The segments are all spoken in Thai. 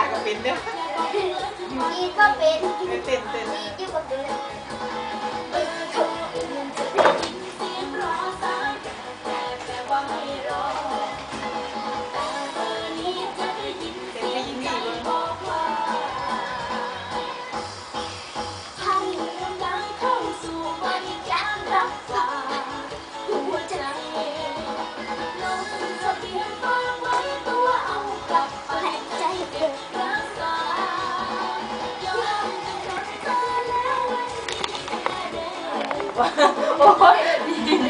าก็เป็นเนี่ยอีก็เป็นเป็นเต้นเต้นอียิ่งกว่าเป็นเนโอ้ยดีดีไ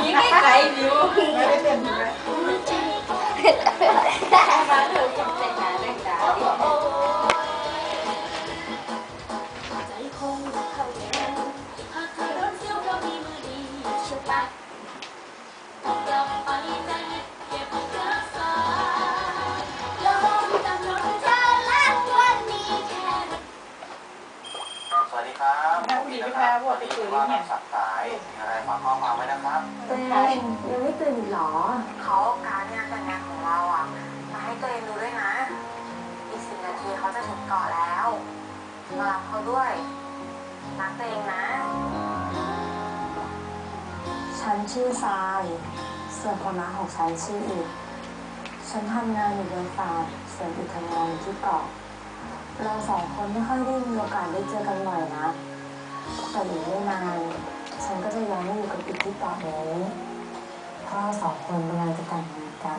มีใกล้ๆดิวไม่ได้เต็มเลยหัวใจม สวัสดีครับว่ารับสักสายมีอะไรฝากข้อความไว้นะครับตัวเองยังไม่ตื่นอีกเหรอเขาเอาการดงานแต่งงานของเราอะมาให้ตัวเองดูด้วยนะ อีกสิบนาทีเขาจะถึงเกาะแล้วมารับเขาด้วยรักตัวเองนะ ฉันชื่อทราย ส่วนคนรักของฉันชื่ออิดฉันทำงานอยู่บนฟาร์มส่วนอิดทำงานอยู่ที่เกาะ เราสองคนไม่ค่อยได้มีโอกาสได้เจอกันบ่อยนะแต่อีกไม่นานฉันก็จะย้ายมาอยู่กับอีกที่เกานี้เพราะสองคนกำลังจะแต่งงานกัน